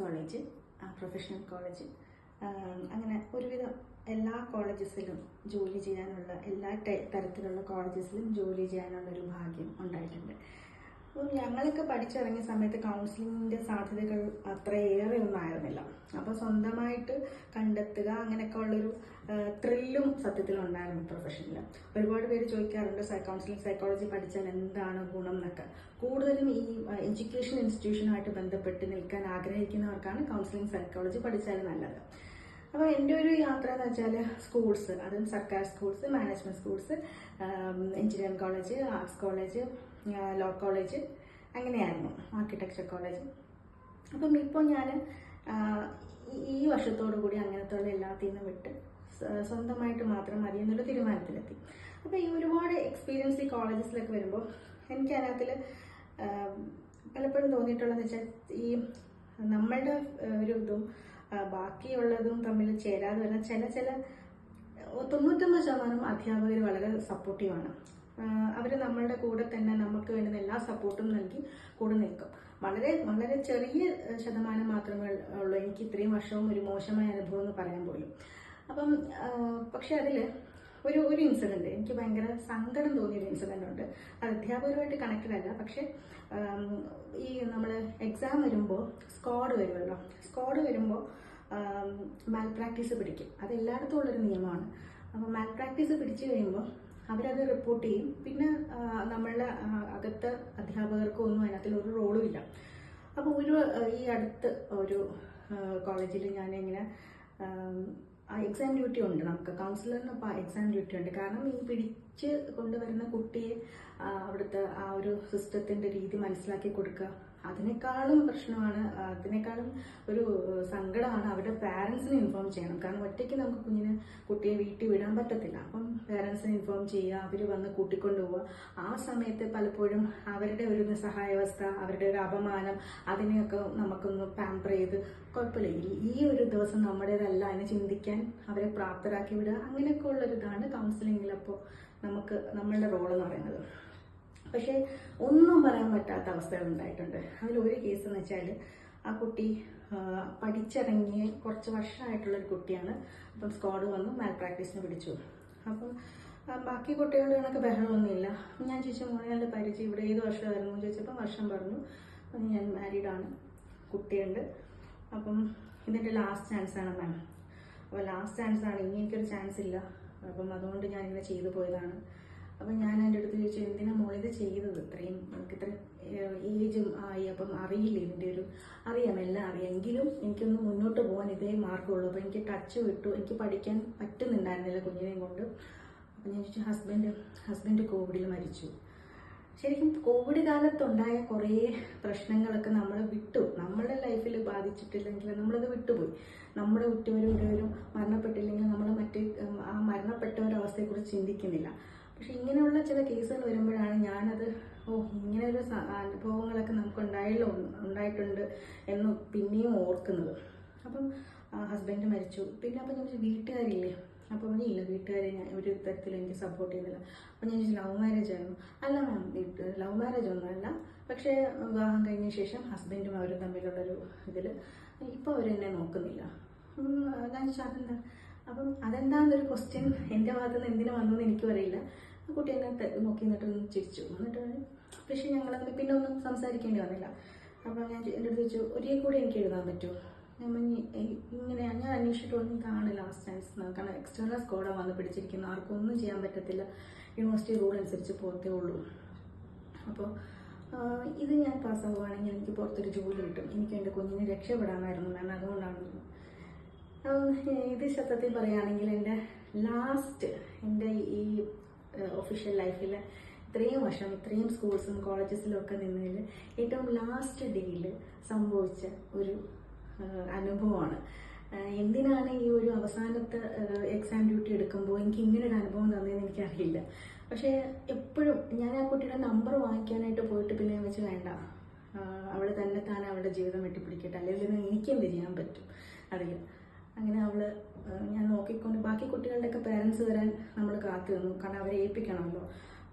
College professional college അങ്ങനെ ഒരുവിധം എല്ലാ കോളേജസിലും ജോലി ചെയ്യാനുള്ള എല്ലാ തരത്തിലുള്ള കോളേജസിലും ജോലി ചെയ്യാനുള്ള ഒരു ഭാഗ്യം ഉണ്ടായിട്ടുണ്ട്. അപ്പം ഞങ്ങളൊക്കെ പഠിച്ചിറങ്ങിയ സമയത്ത് കൗൺസിലിങ്ങിന്റെ സാധ്യതകൾ അത്രയേറെ ഒന്നും ആയിരുന്നില്ല അപ്പോൾ സ്വന്തമായിട്ട് കണ്ടെത്തുക അങ്ങനെയൊക്കെ ഉള്ളൊരു ത്രില്ലും സത്യത്തിലുണ്ടായിരുന്നു പ്രൊഫഷനിൽ ഒരുപാട് പേര് ചോദിക്കാറുണ്ട് കൗൺസിലിംഗ് സൈക്കോളജി പഠിച്ചാൽ എന്താണ് ഗുണം എന്നൊക്കെ. കൂടുതലും ഈ എഡ്യൂക്കേഷൻ ഇൻസ്റ്റിറ്റ്യൂഷനുമായിട്ട് ബന്ധപ്പെട്ട് നിൽക്കാൻ ആഗ്രഹിക്കുന്നവർക്കാണ് കൗൺസിലിംഗ് സൈക്കോളജി പഠിച്ചാൽ നല്ലത്. അപ്പോൾ എന്റെ ഒരു യാത്ര എന്ന് വെച്ചാൽ സ്കൂൾസ് അതും സർക്കാർ schools management schools engineering college arts college law college അങ്ങനെയായിരുന്നു ആർക്കിടെക്ചർ കോളേജ് അപ്പം ഇപ്പോൾ ഞാൻ ഈ വർഷത്തോടു കൂടി അങ്ങനത്തെ ഉള്ള എല്ലാത്തിൽ നിന്ന് വിട്ട് സ്വന്തമായിട്ട് മാത്രം മതി എന്നുള്ള തീരുമാനത്തിലെത്തി. അപ്പോൾ ഈ ഒരുപാട് എക്സ്പീരിയൻസ് ഈ കോളേജസിലൊക്കെ വരുമ്പോൾ എനിക്ക് അതിനകത്തിൽ പലപ്പോഴും തോന്നിയിട്ടുള്ളതെന്ന് വെച്ചാൽ ഈ നമ്മളുടെ ഒരു ഇതും ബാക്കിയുള്ളതും തമ്മിൽ ചേരാതെ വരുന്ന ചില ചില തൊണ്ണൂറ്റൊമ്പത് ശതമാനം അധ്യാപകർ വളരെ സപ്പോർട്ടീവാണ് അവർ നമ്മളുടെ കൂടെ തന്നെ നമുക്ക് വേണ്ടുന്ന എല്ലാ സപ്പോർട്ടും നൽകി കൂടെ നിൽക്കും. വളരെ വളരെ ചെറിയ ശതമാനം മാത്രമേ ഉള്ളൂ. എനിക്ക് ഇത്രയും വർഷവും ഒരു മോശമായ അനുഭവം എന്ന് പറയാൻ പോലും. അപ്പം പക്ഷെ അതിൽ ഒരു ഒരു ഇൻസിഡന്റ് എനിക്ക് ഭയങ്കര സങ്കടം തോന്നിയൊരു ഇൻസിഡന്റ് ഉണ്ട്. അത് അധ്യാപകരുമായിട്ട് കണക്റ്റഡ് അല്ല. പക്ഷേ ഈ നമ്മൾ എക്സാം വരുമ്പോൾ സ്ക്വാഡ് വരുമല്ലോ സ്ക്വാഡ് വരുമ്പോൾ മാൽ പ്രാക്ടീസ് പിടിക്കും. അത് എല്ലായിടത്തും ഉള്ളൊരു നിയമമാണ്. അപ്പോൾ മാൽ പ്രാക്ടീസ് പിടിച്ചു കഴിയുമ്പോൾ അവരത് റിപ്പോർട്ട് ചെയ്യും. പിന്നെ നമ്മളുടെ അകത്ത് അധ്യാപകർക്കോ ഒന്നും അതിനകത്തിൽ ഒരു റോളും ഇല്ല. അപ്പോൾ ഒരു ഈ അടുത്ത് ഒരു കോളേജിൽ ആ എക്സാം ഡ്യൂട്ടി ഉണ്ട്. നമുക്ക് കൗൺസിലറിന് എക്സാം ഡ്യൂട്ടി ഉണ്ട്. കാരണം ഈ പിടിച്ച് കൊണ്ടുവരുന്ന കുട്ടിയെ അവിടുത്തെ ആ ഒരു സിസ്റ്റത്തിന്റെ രീതി മനസ്സിലാക്കി കൊടുക്കുക. അതിനേക്കാളും പ്രശ്നമാണ് അതിനേക്കാളും ഒരു സങ്കടമാണ് അവരുടെ പാരൻസിനെ ഇൻഫോം ചെയ്യണം. കാരണം ഒറ്റയ്ക്ക് നമുക്ക് കുഞ്ഞിനെ കുട്ടിയെ വീട്ടിൽ വിടാൻ പറ്റത്തില്ല. അപ്പം പാരൻസിനെ ഇൻഫോം ചെയ്യുക അവർ വന്ന് കൂട്ടിക്കൊണ്ടു പോവുക ആ സമയത്ത് പലപ്പോഴും അവരുടെ ഒരു നിസ്സഹായാവസ്ഥ അവരുടെ ഒരു അപമാനം അതിനെയൊക്കെ നമുക്കൊന്ന് പാമ്പർ ചെയ്ത് കുഴപ്പമില്ല. ഈ- ഒരു ദിവസം നമ്മുടേതല്ല എന്ന് ചിന്തിക്കാൻ അവരെ പ്രാപ്തരാക്കി വിടുക. അങ്ങനെയൊക്കെ ഉള്ളൊരിതാണ് കൗൺസിലിങ്ങിൽ അപ്പോൾ നമുക്ക് നമ്മളുടെ റോൾ എന്ന് പറയുന്നത്. പക്ഷേ ഒന്നും പറയാൻ പറ്റാത്ത അവസ്ഥകൾ ഉണ്ടായിട്ടുണ്ട്. അതിൽ ഒരു കേസ് എന്ന് വെച്ചാൽ ആ കുട്ടി പഠിച്ചിറങ്ങിയ പഠിച്ചിറങ്ങി കുറച്ച് വർഷമായിട്ടുള്ളൊരു കുട്ടിയാണ്. അപ്പം സ്ക്വാഡ് വന്നു മാൽ പ്രാക്ടീസിന് പിടിച്ചു. അപ്പം ബാക്കി കുട്ടികളുടെ കണക്ക് ബഹളമൊന്നുമില്ല ഞാൻ ചോദിച്ചു മോനെ പരിചയം ഇവിടെ ഏത് വർഷമായിരുന്നു? ചോദിച്ചപ്പോൾ വർഷം പറഞ്ഞു. ഞാൻ മാരീഡാണ് കുട്ടിയുണ്ട്. അപ്പം ഇതിന്റെ ലാസ്റ്റ് ചാൻസാണ് മാം അപ്പോൾ ലാസ്റ്റ് ചാൻസ് ആണ്. ഇനി എനിക്കൊരു ചാൻസ് ഇല്ല. അപ്പം അതുകൊണ്ട് ഞാൻ ഇങ്ങനെ ചെയ്തു പോയതാണ്. അപ്പം ഞാൻ എന്റെ അടുത്ത് ചോദിച്ചു എന്തിനാ മോളിത് ചെയ്തത്? ഇത്രയും നമുക്ക് ഇത്ര ഏജും ആയി. അപ്പം അറിയില്ല ഇതിന്റെ ഒരു അറിയാം എല്ലാം അറിയാം. എങ്കിലും എനിക്കൊന്ന് മുന്നോട്ട് പോകാൻ ഇതേ മാർഗമുള്ളൂ. അപ്പം എനിക്ക് ടച്ച് വിട്ടു. എനിക്ക് പഠിക്കാൻ പറ്റുന്നുണ്ടായിരുന്നില്ല കുഞ്ഞിനെയും കൊണ്ട്. അപ്പം ഞാൻ ചോദിച്ചു ഹസ്ബൻഡ് ഹസ്ബൻഡ് കോവിഡിൽ മരിച്ചു. ശരിക്കും കോവിഡ് കാലത്തുണ്ടായ കുറേ പ്രശ്നങ്ങളൊക്കെ നമ്മൾ വിട്ടു. നമ്മളുടെ ലൈഫിൽ ബാധിച്ചിട്ടില്ലെങ്കിൽ നമ്മളത് വിട്ടുപോയി. നമ്മുടെ ഉറ്റവരും മരണപ്പെട്ടില്ലെങ്കിൽ നമ്മൾ മറ്റേ ആ മരണപ്പെട്ട അവസ്ഥയെക്കുറിച്ച് ചിന്തിക്കുന്നില്ല. പക്ഷെ ഇങ്ങനെയുള്ള ചില കേസുകൾ വരുമ്പോഴാണ് ഞാനത് ഓ ഇങ്ങനെ ഒരു അനുഭവങ്ങളൊക്കെ നമുക്ക് ഉണ്ടായല്ലോ ഉണ്ടായിട്ടുണ്ട് എന്ന് പിന്നെയും ഓർക്കുന്നത്. അപ്പം ഹസ്ബൻഡ് മരിച്ചു. പിന്നെ അപ്പം ഞാൻ വീട്ടുകാരില്ലേ? അപ്പോൾ പറഞ്ഞില്ല വീട്ടുകാരെ ഞാൻ ഒരു തരത്തിൽ എനിക്ക് സപ്പോർട്ട് ചെയ്തില്ല അപ്പം ഞാൻ ലവ് മാരേജ് ആയിരുന്നു? അല്ല മാം ലവ് മാരേജ് ഒന്നുമല്ല. പക്ഷേ വിവാഹം കഴിഞ്ഞ ശേഷം ഹസ്ബൻഡും അവരും തമ്മിലുള്ളൊരു ഇതിൽ ഇപ്പോൾ അവരെന്നെ നോക്കുന്നില്ല. ഞാൻ അതെന്താ? അപ്പം അതെന്താന്നൊരു ക്വസ്റ്റ്യൻ എന്റെ ഭാഗത്തു നിന്ന് എന്തിനു വന്നു എന്ന് എനിക്കും അറിയില്ല. ആ കുട്ടി എന്നെ നോക്കി നിന്നിട്ട് ഒന്ന് ചിരിച്ചു. എന്നിട്ട് പക്ഷേ ഞങ്ങൾ പിന്നെ ഒന്നും സംസാരിക്കേണ്ടി വന്നില്ല. അപ്പം ഞാൻ എന്റെ അടുത്ത് ചോദിച്ചു ഒരേ കൂടെ എനിക്ക് എഴുതാൻ പറ്റുമോ? ഞാൻ പറഞ്ഞു, "ഏയ്, ഇങ്ങനെ ഞാൻ അന്വേഷിച്ചിട്ടൊന്നും കാണില്ല ലാസ്റ്റ് ചാൻസ് കാരണം എക്സ്റ്റേണൽ സ്കോഡാണ് വന്ന് പിടിച്ചിരിക്കുന്നത് ആർക്കും ഒന്നും ചെയ്യാൻ പറ്റത്തില്ല. യൂണിവേഴ്സിറ്റി റൂൾ അനുസരിച്ച് പോകത്തേ ഉള്ളൂ. അപ്പോൾ ഇത് ഞാൻ പാസ്സാവുകയാണെങ്കിൽ എനിക്ക് പുറത്തൊരു ജോലി കിട്ടും. എനിക്ക് എന്റെ കുഞ്ഞിനെ രക്ഷപ്പെടാമായിരുന്നു മാം. അതുകൊണ്ടാണ്. ഇത് ശബ്ദത്തിൽ പറയുകയാണെങ്കിൽ എന്റെ ലാസ്റ്റ് എന്റെ ഈ ഒഫീഷ്യൽ ലൈഫിൽ ഇത്രയും വർഷം ഇത്രയും സ്കൂൾസും കോളേജസിലും ഒക്കെ നിന്നതിൽ ഏറ്റവും ലാസ്റ്റ് ഡേയിൽ സംഭവിച്ച ഒരു അനുഭവമാണ്. എന്തിനാണ് ഈ ഒരു അവസാനത്തെ എക്സാം ഡ്യൂട്ടി എടുക്കുമ്പോൾ എനിക്ക് ഇങ്ങനെ ഒരു അനുഭവം തന്നതെന്ന് എനിക്കറിയില്ല. പക്ഷേ എപ്പോഴും ഞാൻ ആ കുട്ടിയുടെ നമ്പർ വാങ്ങിക്കാനായിട്ട് പോയിട്ട് പിന്നെ വെച്ച് വേണ്ട. അവൾ തന്നെ താൻ അവളുടെ ജീവിതം വെട്ടിപ്പിടിക്കട്ടെ. അല്ലെങ്കിൽ എനിക്ക് എന്ത് ചെയ്യാൻ പറ്റും? അതിൽ അങ്ങനെ അവൾ ഞാൻ നോക്കിക്കൊണ്ട് ബാക്കി കുട്ടികളുടെയൊക്കെ പേരൻസ് വരാൻ നമ്മൾ കാത്തു നിന്നു. കാരണം അവരെ ഏൽപ്പിക്കണമല്ലോ.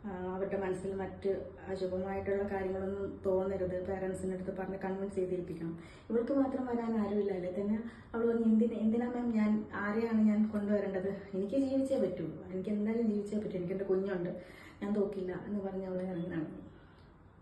അവരുടെ മനസ്സിൽ മറ്റ് അശുഭമായിട്ടുള്ള കാര്യങ്ങളൊന്നും തോന്നരുത്. പേരൻസിന്റെ അടുത്ത് പറഞ്ഞ് കൺവിൻസ് ചെയ്തിരിപ്പിക്കണം. ഇവൾക്ക് മാത്രം വരാൻ ആരുമില്ല അല്ലേ? തന്നെ അവൾ പറഞ്ഞു എന്തിന് എന്തിനാ മാം ഞാൻ ആരെയാണ് ഞാൻ കൊണ്ടുവരേണ്ടത്? എനിക്ക് ജീവിച്ചേ പറ്റൂ. എനിക്ക് എന്തായാലും ജീവിച്ചേ പറ്റൂ. എനിക്കെന്റെ കുഞ്ഞുണ്ട്. ഞാൻ തോക്കില്ല എന്ന് പറഞ്ഞ് അവളെ ഇറങ്ങി നടന്നു